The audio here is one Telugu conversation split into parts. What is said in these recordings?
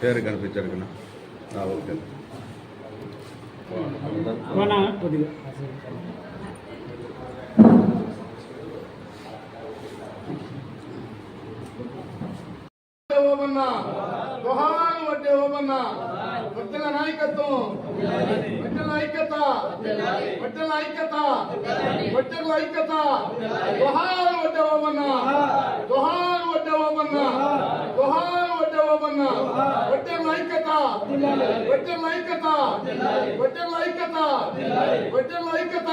పేరు కనిపించారు కదా? ఓకే మన కొద్దిగా. ఓపన్న జోహార్ వడ్డే ఓపన్న వడ్డల నాయకత్వం. వడ్డల ఐక్యత. వడ్డల ఐక్యత. వడ్డల ఐక్యత. జోహార్ వడ్డే ఓపన్న జోహార్ వడ్డే ఓపన్న జోహార్ వడ్డే ఓపన్న వడ్డల ఐక్యత. వడ్డల ఐక్యత. వడ్డల ఐక్యత. వడ్డల ఐక్యత.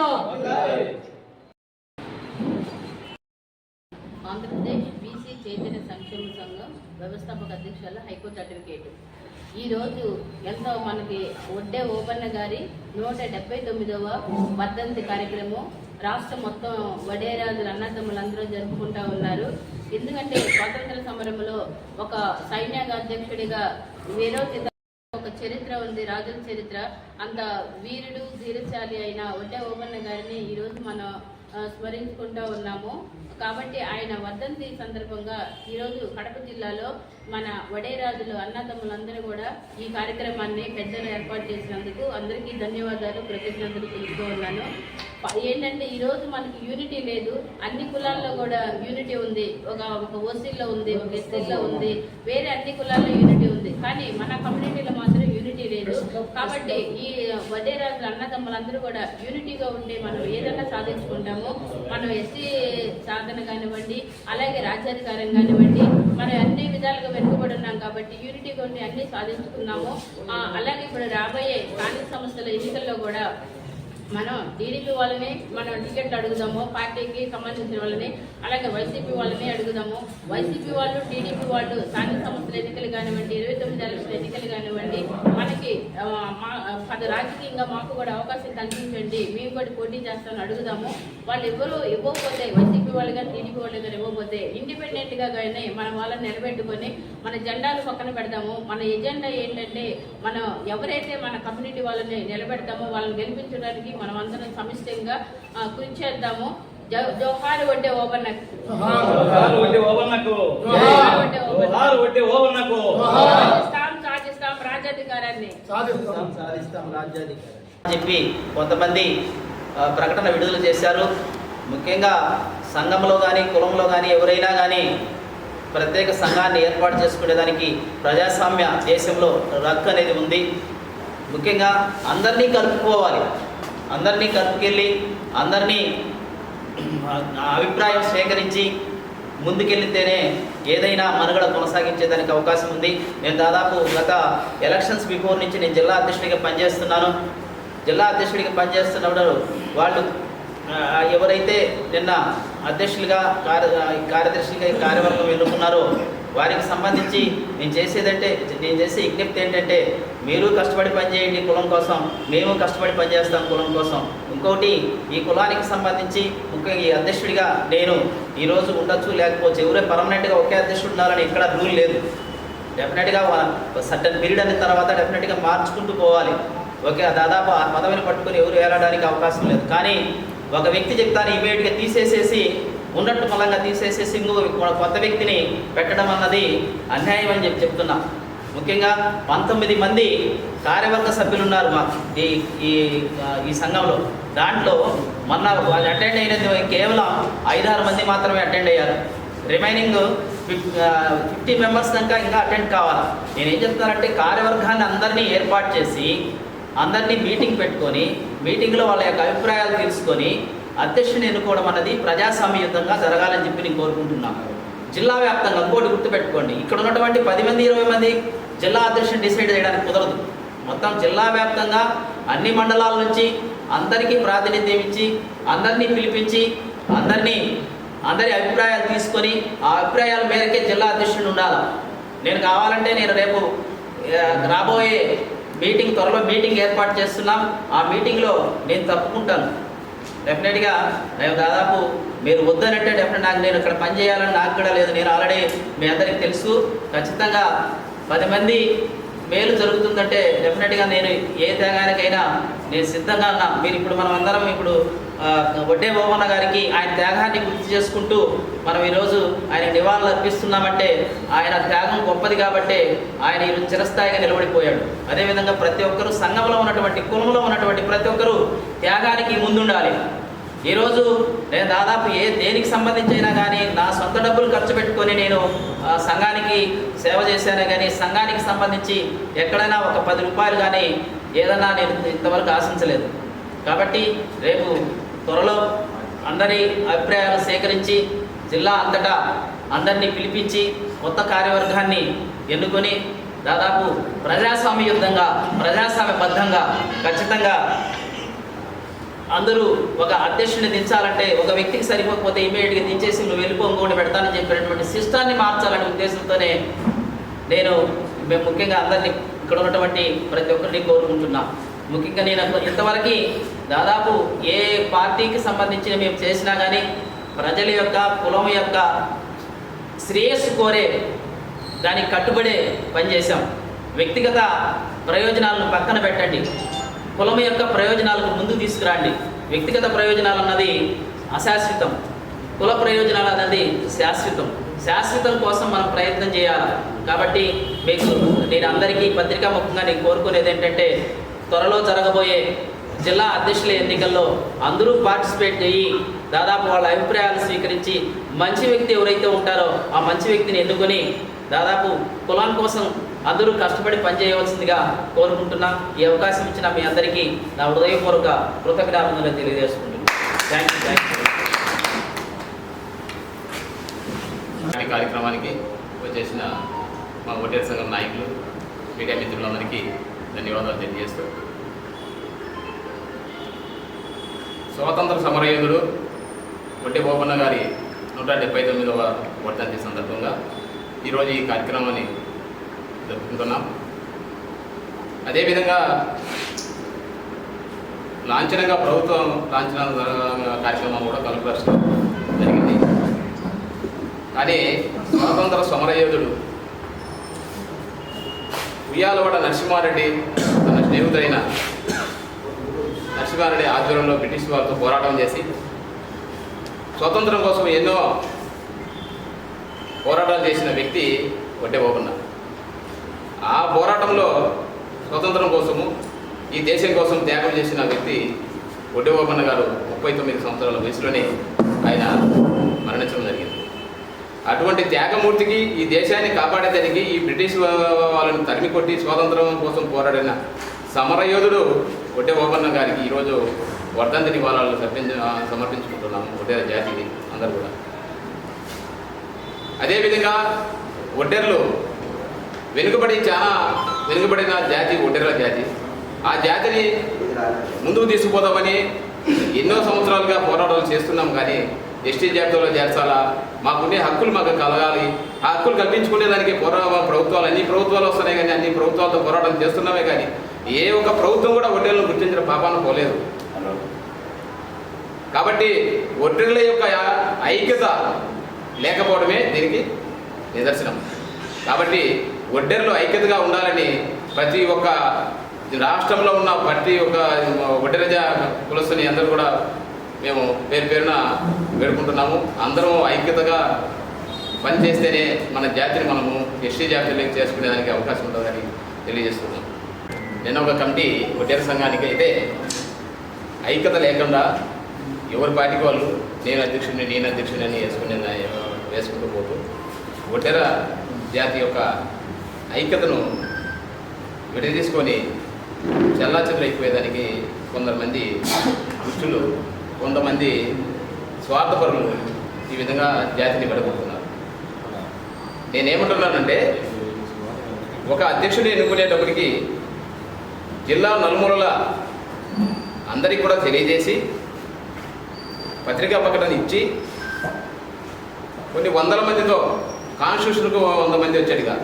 ఆంధ్రప్రదేశ్ బీసీ చైతన్య సంక్షేమ సంఘం వ్యవస్థాపక అధ్యక్షుల హైకోర్టు అడ్వకేట్. ఈరోజు ఎంతో మనకి ఒడ్డే ఓపెన్న గారి నూట డెబ్బై తొమ్మిదవ వర్ధంతి కార్యక్రమం. రాష్ట్రం మొత్తం వడేరాజుల అన్నదమ్ములందరూ జరుపుకుంటూ ఉన్నారు. ఎందుకంటే స్వాతంత్ర సమరంలో ఒక సైన్యాగ అధ్యక్షుడిగా వీరోచిత ఒక చరిత్ర ఉంది రాజుల చరిత్ర. అంత వీరుడు ధీరశాలి అయిన ఒడ్డే ఓపెన్న గారిని ఈరోజు మనం స్మరించుకుంటూ ఉన్నాము. కాబట్టి ఆయన వర్ధంతి సందర్భంగా ఈరోజు కడప జిల్లాలో మన వడేరాజులు అన్నదమ్ములందరూ కూడా ఈ కార్యక్రమాన్ని పెద్దలు ఏర్పాటు చేసినందుకు అందరికీ ధన్యవాదాలు కృతజ్ఞతలు తెలుపుతూ ఉన్నాను. ఏంటంటే ఈరోజు మనకి యూనిటీ లేదు. అన్ని కులాల్లో కూడా యూనిటీ ఉంది. ఒక ఒక ఓసీలో ఉంది ఒక ఎస్సీలో ఉంది. వేరే అన్ని కులాల్లో యూనిటీ ఉంది. కానీ మన కమ్యూనిటీలో మాత్రం లేదు కాబట్టి ఈ వడ్డేరాజుల అన్నదమ్ములందరూ కూడా యూనిటీగా ఉంటే మనం ఏదైనా సాధించుకుంటాము మనం ఎస్సీ సాధన కానివ్వండి అలాగే రాజ్యాధికారం కానివ్వండి మనం అన్ని విధాలుగా వెనుకబడి ఉన్నాం కాబట్టి యూనిటీగా ఉండి అన్ని సాధించుకున్నాము అలాగే ఇప్పుడు రాబోయే స్థానిక సంస్థల ఎన్నికల్లో కూడా మనం టీడీపీ వాళ్ళని మనం టికెట్లు అడుగుదాము పార్టీకి సంబంధించిన వాళ్ళని అలాగే వైసీపీ వాళ్ళని అడుగుదాము. వైసీపీ వాళ్ళు టీడీపీ వాళ్ళు స్థానిక సంస్థల ఎన్నికలు కానివ్వండి ఇరవై తొమ్మిది ఎలక్షన్ ఎన్నికలు కానివ్వండి మనకి మా పది రాజకీయంగా మాకు కూడా అవకాశం కల్పించండి మేము కూడా పోటీ చేస్తామని అడుగుదాము. వాళ్ళు ఎవరు ఇవ్వకపోతే వైసీపీ వాళ్ళు కానీ టీడీపీ వాళ్ళు కానీ ఇవ్వకపోతే ఇండిపెండెంట్గా కానీ మన వాళ్ళని నిలబెట్టుకొని మన జెండాలు పక్కన పెడదాము. మన ఎజెండా ఏంటంటే మనం ఎవరైతే మన కమ్యూనిటీ వాళ్ళని నిలబెడతామో వాళ్ళని గెలిపించడానికి మనం అందరం సమిష్టంగా కృషి చేద్దాము జోహార్ వడ్డే ఓపెన్ జోహార్ వడ్డీ ఓవన్నకు జోహార్ వడ్డీ ఓవన్నకు సాధిస్తాం సాధిస్తాం రాజ్యాధికారాన్ని. సాధిస్తాం సాధిస్తాం రాజ్యాధికారం చెప్పి కొంతమంది ప్రకటన విడుదల చేశారు. ముఖ్యంగా సంఘంలో కానీ కులంలో కానీ ఎవరైనా కానీ ప్రత్యేక సంఘాన్ని ఏర్పాటు చేసుకునేదానికి ప్రజాస్వామ్య దేశంలో రక్ అనేది ఉంది. ముఖ్యంగా అందరినీ కలుపుకోవాలి. అందరినీ కలుపుకెళ్ళి అందరినీ అభిప్రాయం సేకరించి ముందుకెళ్తేనే ఏదైనా మనుగడ కొనసాగించేదానికి అవకాశం ఉంది. నేను దాదాపు గత ఎలక్షన్స్ బిఫోర్ నుంచి నేను జిల్లా అధ్యక్షుడిగా పనిచేస్తున్నాను. జిల్లా అధ్యక్షుడిగా పనిచేస్తున్నప్పుడు వాళ్ళు ఎవరైతే నిన్న అధ్యక్షులుగా కార్య కార్యదర్శిగా కార్యవర్గం ఎన్నుకున్నారో వారికి సంబంధించి నేను చేసేదంటే నేను చేసే విజ్ఞప్తి ఏంటంటే మీరు కష్టపడి పనిచేయండి కులం కోసం మేము కష్టపడి పనిచేస్తాం కులం కోసం. ఇంకోటి ఈ కులానికి సంబంధించి ముఖ్యంగా ఈ అధ్యక్షుడిగా నేను ఈరోజు ఉండొచ్చు లేకపోవచ్చు ఎవరే పర్మనెంట్గా ఒకే అధ్యక్షుడు ఉండాలని ఇక్కడ రూల్ లేదు. డెఫినెట్గా సర్టన్ పీరియడ్ అయిన తర్వాత డెఫినెట్గా మార్చుకుంటూ పోవాలి. ఓకే దాదాపు ఆ పదవిని పట్టుకొని ఎవరు వేలాడడానికి అవకాశం లేదు. కానీ ఒక వ్యక్తి చెప్తాను ఇమీడియట్గా తీసేసేసి ఉన్నట్టు బలంగా తీసేసేసి సింగు కొత్త వ్యక్తిని పెట్టడం అన్నది అన్యాయం అని చెప్పి చెప్తున్నా. ముఖ్యంగా పంతొమ్మిది మంది కార్యవర్గ సభ్యులు ఉన్నారు మా ఈ ఈ ఈ సంఘంలో. దాంట్లో మొన్న వాళ్ళు అటెండ్ అయినది కేవలం ఐదారు మంది మాత్రమే అటెండ్ అయ్యారు. రిమైనింగ్ ఫిఫ్టీ మెంబర్స్ దాకా ఇంకా అటెండ్ కావాలి? నేను ఏం చెప్తానంటే కార్యవర్గాన్ని అందరినీ ఏర్పాటు చేసి అందరినీ మీటింగ్ పెట్టుకొని మీటింగ్లో వాళ్ళ యొక్క అభిప్రాయాలు తీసుకొని అధ్యక్షుని ఎన్నుకోవడం అన్నది ప్రజాస్వామ్యయుతంగా జరగాలని చెప్పి నేను కోరుకుంటున్నాను జిల్లా వ్యాప్తంగా ఇంకోటి గుర్తుపెట్టుకోండి. ఇక్కడ ఉన్నటువంటి పది మంది ఇరవై మంది జిల్లా అధ్యక్షుని డిసైడ్ చేయడానికి కుదరదు. మొత్తం జిల్లా వ్యాప్తంగా అన్ని మండలాల నుంచి అందరికీ ప్రాతినిధ్యం ఇచ్చి అందరినీ పిలిపించి అందరినీ అందరి అభిప్రాయాలు తీసుకొని ఆ అభిప్రాయాల మేరకే జిల్లా అధ్యక్షుడు ఉండాలి? నేను కావాలంటే నేను రేపు రాబోయే మీటింగ్ త్వరలో మీటింగ్ ఏర్పాటు చేస్తున్నాం. ఆ మీటింగ్లో నేను తప్పుకుంటాను. డెఫినెట్గా నేను దాదాపు మీరు వద్దనంటే డెఫినెట్ నాకు నేను ఇక్కడ పని చేయాలని నాకు కూడా లేదు. నేను ఆల్రెడీ మీ అందరికీ తెలుసు. ఖచ్చితంగా పది మంది మేలు జరుగుతుందంటే డెఫినెట్గా నేను ఏ త్యాగానికైనా నేను సిద్ధంగా ఉన్నా. మీరు ఇప్పుడు మనం అందరం ఇప్పుడు వడ్డే బొమ్మన్న గారికి ఆయన త్యాగాన్ని గుర్తు చేసుకుంటూ మనం ఈరోజు ఆయన నివాళులు అర్పిస్తున్నామంటే ఆయన త్యాగం గొప్పది కాబట్టే ఆయన ఈరోజు చిరస్థాయిగా నిలబడిపోయాడు. అదేవిధంగా ప్రతి ఒక్కరూ సంఘంలో ఉన్నటువంటి కులంలో ఉన్నటువంటి ప్రతి ఒక్కరూ త్యాగానికి ముందుండాలి. ఈరోజు నేను దాదాపు ఏ దేనికి సంబంధించి అయినా కానీ నా సొంత డబ్బులు ఖర్చు పెట్టుకొని నేను ఆ, సంఘానికి సేవ చేశానే కానీ సంఘానికి సంబంధించి ఎక్కడైనా ఒక పది రూపాయలు కానీ ఏదన్నా నేను ఇంతవరకు ఆశించలేదు. కాబట్టి రేపు త్వరలో అందరి అభిప్రాయాలు సేకరించి జిల్లా అంతటా అందరినీ పిలిపించి కొత్త కార్యవర్గాన్ని ఎన్నుకొని దాదాపు ప్రజాస్వామ్యయుద్ధంగా ప్రజాస్వామ్యబద్ధంగా ఖచ్చితంగా అందరూ ఒక అధ్యక్షుడిని దించాలంటే ఒక వ్యక్తికి సరిపోకపోతే ఇమీడియట్గా దించేసి నువ్వు వెళ్ళిపో ఇంకోటి పెడతానని చెప్పినటువంటి సిస్టాన్ని మార్చాలనే ఉద్దేశంతోనే నేను మేము ముఖ్యంగా అందరినీ ఇక్కడ ఉన్నటువంటి ప్రతి ఒక్కరిని కోరుకుంటున్నా. ముఖ్యంగా నేను ఇంతవరకు దాదాపు ఏ పార్టీకి సంబంధించి మేము చేసినా కానీ ప్రజల యొక్క కులం యొక్క శ్రేయస్సు కోరే దానికి కట్టుబడే పనిచేశాం వ్యక్తిగత ప్రయోజనాలను పక్కన పెట్టండి. కులం యొక్క ప్రయోజనాలకు ముందు తీసుకురండి. వ్యక్తిగత ప్రయోజనాలు అన్నది అశాశ్వతం. కుల ప్రయోజనాలు అన్నది శాశ్వతం. శాశ్వతం కోసం మనం ప్రయత్నం చేయాలి? కాబట్టి మీకు నేను అందరికీ పత్రికా ముఖంగా నేను కోరుకునేది ఏంటంటే త్వరలో జరగబోయే జిల్లా అధ్యక్షుల ఎన్నికల్లో అందరూ పార్టిసిపేట్ చేయి. దాదాపు వాళ్ళ అభిప్రాయాలు స్వీకరించి మంచి వ్యక్తి ఎవరైతే ఉంటారో ఆ మంచి వ్యక్తిని ఎన్నుకొని దాదాపు కులం కోసం అందరూ కష్టపడి పనిచేయవలసిందిగా కోరుకుంటున్నా. ఈ అవకాశం ఇచ్చిన మీ అందరికీ నా హృదయపూర్వక కృతజ్ఞాపనలు తెలియజేసుకుంటున్నాను థ్యాంక్ యూ థ్యాంక్ యూ కార్యక్రమానికి వచ్చేసిన మా ఓటేరు సంఘం నాయకులు మీడియా మిత్రులందరికీ ధన్యవాదాలు తెలియజేస్తూ. స్వాతంత్ర సమరయోధుడు ఒడ్డే బోపన్న గారి నూట డెబ్బై తొమ్మిదవ వర్ధంతి సందర్భంగా ఈరోజు ఈ కార్యక్రమాన్ని జరుపుకుంటున్నాం. అదేవిధంగా లాంఛనంగా ప్రభుత్వం లాంఛన కార్యక్రమం కూడా కలుపు జరిగింది. కానీ స్వాతంత్ర సమరయోధుడు ఉయ్యాలవాడ నరసింహారెడ్డి తన స్నేహితుడైన నరసింహారెడ్డి ఆధ్వర్యంలో బ్రిటిష్ వారితో పోరాటం చేసి స్వతంత్రం కోసం ఎన్నో పోరాటాలు చేసిన వ్యక్తి వడ్డే బోపన్న ఆ పోరాటంలో స్వతంత్రం కోసము ఈ దేశం కోసం త్యాగం చేసిన వ్యక్తి ఒడ్డేబోపన్న గారు ముప్పై తొమ్మిది సంవత్సరాల వయసులోనే ఆయన మరణించడం జరిగింది. అటువంటి త్యాగమూర్తికి ఈ దేశాన్ని కాపాడేదానికి ఈ బ్రిటిష్ వాళ్ళని తరిమి కొట్టి స్వాతంత్రం కోసం పోరాడిన సమరయోధుడు ఒడ్డే ఓపన్న గారికి ఈరోజు వర్ధంతి నివాళాలు సమర్పించ సమర్పించుకుంటున్నాము ఒడ్డేర జాతికి అందరూ కూడా. అదేవిధంగా ఒడ్డెర్లు వెనుకబడి చాలా వెనుకబడిన జాతి ఒంటరిల జాతి. ఆ జాతిని ముందుకు తీసుకుపోదామని ఎన్నో సంవత్సరాలుగా పోరాటాలు చేస్తున్నాం కానీ ఎస్టీ జాబితాలో చేర్చాలా మాకుండే హక్కులు మాకు కలగాలి. ఆ హక్కులు కల్పించుకునేదానికి పోరా ప్రభుత్వాలు అన్ని ప్రభుత్వాలు వస్తున్నాయి కానీ అన్ని ప్రభుత్వాలతో పోరాటం చేస్తున్నామే కానీ ఏ ఒక్క ప్రభుత్వం కూడా ఒడ్డేళ్ళను గుర్తించిన పాపాన పోలేదు. కాబట్టి ఒడ్డెళ్ళ యొక్క ఐక్యత లేకపోవడమే దీనికి నిదర్శనం. కాబట్టి ఒడ్డెర్లు ఐక్యతగా ఉండాలని ప్రతి ఒక్క రాష్ట్రంలో ఉన్న ప్రతి ఒక్క ఒడ్డెరజ కులస్తుని అందరూ కూడా మేము పేరు పేరున వేడుకుంటున్నాము. అందరం ఐక్యతగా పనిచేస్తేనే మన జాతిని మనము ఎస్టీ జాతిలోకి చేసుకునేదానికి అవకాశం ఉంటుందని తెలియజేస్తున్నాం. నేను ఒక కమిటీ ఒడ్డెర సంఘానికి అయితే ఐక్యత లేకుండా ఎవరి పార్టీకి వాళ్ళు నేను అధ్యక్షుడిని నేను అధ్యక్షుడిని అని వేసుకునే వేసుకుంటూ పోతూ ఒడ్డెర జాతి యొక్క ఐక్యతను విడదీసుకొని కొందరు మంది దుష్టులు కొంతమంది స్వార్థపరులు ఈ విధంగా జాతిని విడగొడుతున్నారు. నేనేమంటున్నానంటే ఒక అధ్యక్షుడు ఎన్నుకునేటప్పటికి జిల్లా నలుమూలల అందరికీ కూడా తెలియజేసి పత్రికా ప్రకటన ఇచ్చి కొన్ని వందల మందితో కాన్స్టిట్యూషన్కు వంద మంది వచ్చాడుగా.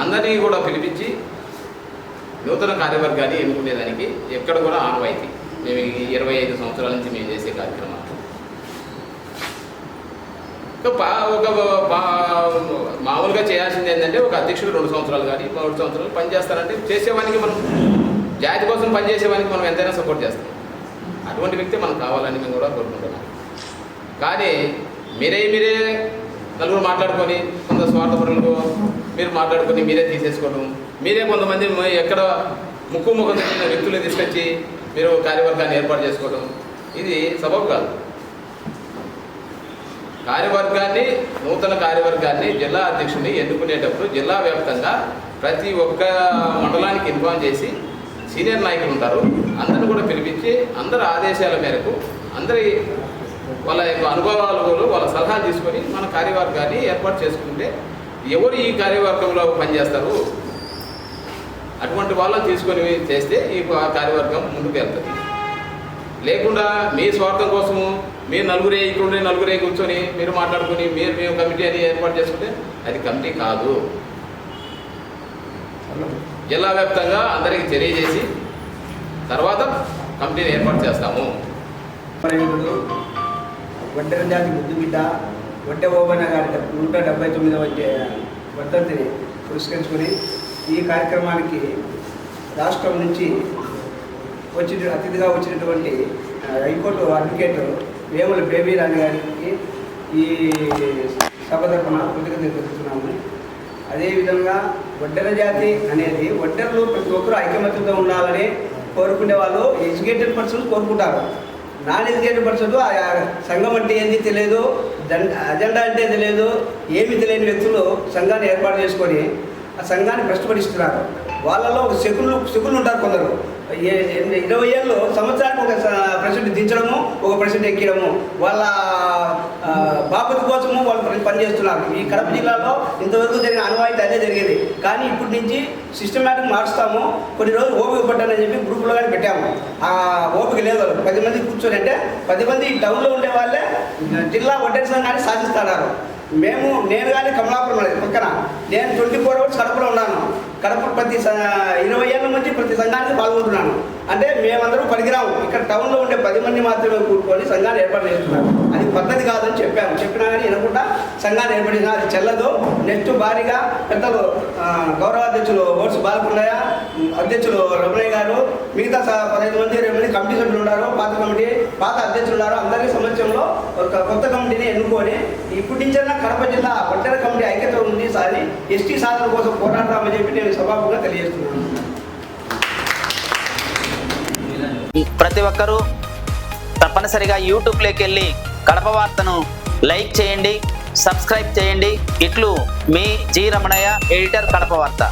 అందరినీ కూడా పిలిపించి నూతన కార్యవర్గాన్ని ఎన్నుకునేదానికి ఎక్కడ కూడా ఆనవాయితీ. మేము ఈ ఇరవై ఐదు సంవత్సరాల నుంచి మేము చేసే కార్యక్రమాలు ఒక ఒక మామూలుగా చేయాల్సింది ఏంటంటే ఒక అధ్యక్షుడు రెండు సంవత్సరాలు కానీ మూడు సంవత్సరాలు పనిచేస్తారంటే చేసేవానికి మనం జాతి కోసం పనిచేసేవానికి మనం ఎంతైనా సపోర్ట్ చేస్తాం. అటువంటి వ్యక్తి మనకు కావాలని మేము కూడా కోరుకుంటున్నాం. కానీ మీరే మీరే నలుగురు మాట్లాడుకొని కొంత స్వార్థపరులకు మీరు మాట్లాడుకొని మీరే తీసేసుకోవడం మీరే కొంతమంది ఎక్కడ ముక్కు ముఖం తెలియని వ్యక్తులు తీసుకొచ్చి మీరు కార్యవర్గాన్ని ఏర్పాటు చేసుకోవడం ఇది సబబు కాదు కార్యవర్గాన్ని నూతన కార్యవర్గాన్ని జిల్లా అధ్యక్షుడిని ఎన్నుకునేటప్పుడు జిల్లా వ్యాప్తంగా ప్రతి ఒక్క మండలానికి ఇన్ఫామ్ చేసి సీనియర్ నాయకులు ఉంటారు. అందరిని కూడా పిలిపించి అందరి ఆదేశాల మేరకు అందరి వాళ్ళ యొక్క అనుభవాలు వాళ్ళ సలహాలు తీసుకొని మన కార్యవర్గాన్ని ఏర్పాటు చేసుకుంటే ఎవరు ఈ కార్యవర్గంలో పనిచేస్తారు? అటువంటి వాళ్ళని తీసుకొని చేస్తే ఈ కార్యవర్గం ముందుకు వెళ్తుంది. లేకుండా మీ స్వార్థం కోసము మీరు నలుగురే ఇక్కడుండే నలుగురే కూర్చొని మీరు మాట్లాడుకొని మీరు మేము కమిటీ అని ఏర్పాటు చేసుకుంటే అది కమిటీ కాదు. జిల్లా వ్యాప్తంగా అందరికీ తెలియజేసి తర్వాత కమిటీని ఏర్పాటు చేస్తాము. ఒంటరి జాతి ముద్దుబిడ్డ ఒంటె ఓబన్న గారి నూట డెబ్బై తొమ్మిదవ జ- వర్ధంతిని పురస్కరించుకొని ఈ కార్యక్రమానికి రాష్ట్రం నుంచి వచ్చిన అతిథిగా వచ్చినటువంటి high court advocate Vemula Baby Rani గారికి ఈ సభ తరఫున కృతజ్ఞత తెలుపుతున్నాము. అదేవిధంగా ఒడ్డెర జాతి అనేది ఒడ్డెరలు ప్రతి ఒక్కరూ ఐకమత్యంతో ఉండాలని కోరుకునే వాళ్ళు ఎడ్యుకేటెడ్ పర్సన్స్ కోరుకుంటారు. నాన్ ఎడ్యుకేటెడ్ పర్సన్ సంఘం అంటే ఏంది తెలియదు. అజెండా అంటే తెలియదు. ఏమి తెలియని వ్యక్తులు సంఘాన్ని ఏర్పాటు చేసుకొని ఆ సంఘాన్ని కష్టపడిస్తున్నారు వాళ్ళలో ఒక శకులు శకులు ఉంటారు కొందరు. ఇరవై ఏళ్ళు సంవత్సరానికి ఒక ప్రెసిడెంట్ దించడము ఒక ప్రెసిడెంట్ ఎక్కడము. వాళ్ళ బాపతి బాపత కోసము వాళ్ళు పని- పనిచేస్తున్నారు. ఈ కడప జిల్లాలో ఇంతవరకు జరిగిన అనువాయితీ అదే జరిగేది. కానీ ఇప్పటి నుంచి సిస్టమేటిక్ మారుస్తాము. కొన్ని రోజులు ఓపిక పట్టాలని చెప్పి గ్రూపులో కానీ పెట్టాము. ఆ ఓపిక లేదు పది మంది కూర్చొని అంటే పది మంది ఈ టౌన్లో ఉండే వాళ్ళే జిల్లా ఒడ్డెర కానీ సాధిస్తున్నారు మేము నేను కానీ కమలాపురం ఉన్నది పక్కన. నేను ట్వంటీ ఫోర్ అవర్స్ కడపలో ఉన్నాను. కడప ప్రతి ఇరవై ఏళ్ళ నుంచి ప్రతి సంఘానికి పాల్గొంటున్నాను. అంటే మేమందరం పనికిరాము. ఇక్కడ టౌన్లో ఉండే పది మంది మాత్రమే కూడుకొని సంఘాలు ఏర్పాటు చేస్తున్నారు అది పద్ధతి కాదని చెప్పాము. చెప్పినా కానీ వినకుండా సంఘాన్ని ఏర్పడిన అది చెల్లదు. నెక్స్ట్ భారీగా పెద్దలు గౌరవ అధ్యక్షులు ఓట్స్ బాలకున్నయ్య అధ్యక్షులు రమణయ్య గారు మిగతా పదహైదు మంది ఇరవై మంది కమిటీ సభ్యులు ఉన్నారు. పాత కమిటీ పాత అధ్యక్షులు ఉన్నారు. అందరి సంవత్సరంలో ఒక కొత్త కమిటీని ఎన్నుకొని ఇప్పటి నుంచైనా కడప జిల్లా ఒంటరి కమిటీ ఐక్యత ఉంది సారి. ఎస్టీ సాధన కోసం పోరాడతామని చెప్పి నేను సభాముగా తెలియజేస్తున్నాను. ప్రతి ఒక్కరూ తప్పనిసరిగా యూట్యూబ్లోకి వెళ్ళి కడప వార్తను లైక్ చేయండి సబ్స్క్రైబ్ చేయండి. ఇట్లు మీ జి రమణయ్య ఎడిటర్ కడప వార్త.